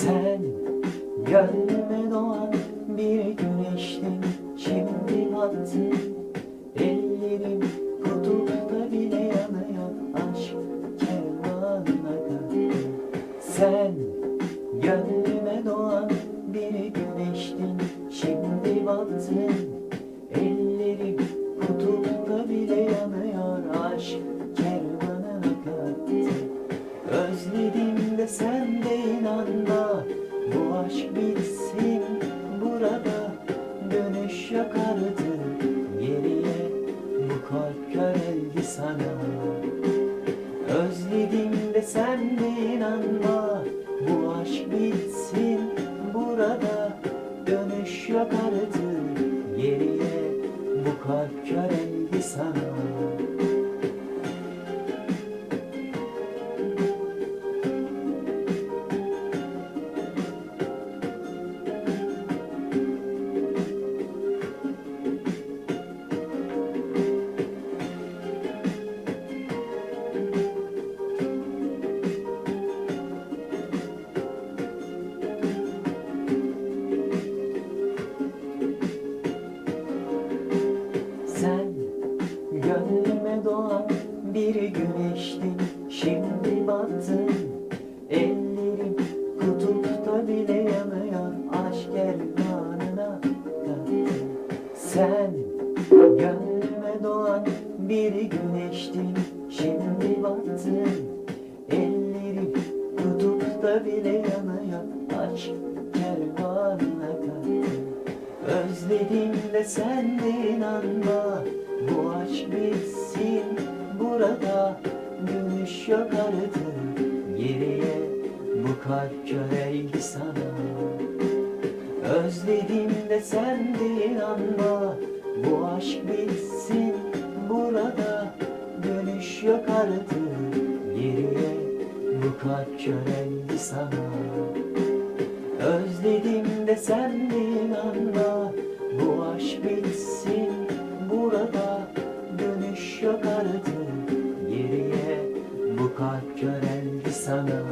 Sen gönlüme doğan bir güneştin. Şimdi battın. Ellerim kutupta bile yanıyor Aşk kervanına Sen gönlüme doğan bir güneştin. Şimdi battın. Özledim de sen de inanma. Bu aşk bitsin burada. Dönüş yok artık. Geriye Bu kalp köreldi sana. Özledim de sen de inanma. Bu aşk bitsin burada. Dönüş yok artık. Geriye Bu kalp köreldi sana bir güneştin Şimdi battın Ellerim kutupta bile yanıyor Aşk kattın Sen gönlüme doğan bir güneştin Şimdi battın Ellerim kutupta bile yanıyor Aşk kervanına Özledim de sen de inanma Bu aşk bitsin burada Dönüş yok artık geriye Bu kalp köreldi sana. Özledim de sen de inanma Bu aşk bitsin burada. Dönüş yok artık geriye Bu kalp köreldi sana. Özledim de sen de inanma Bu aşk bitsin Bu göreldi sana.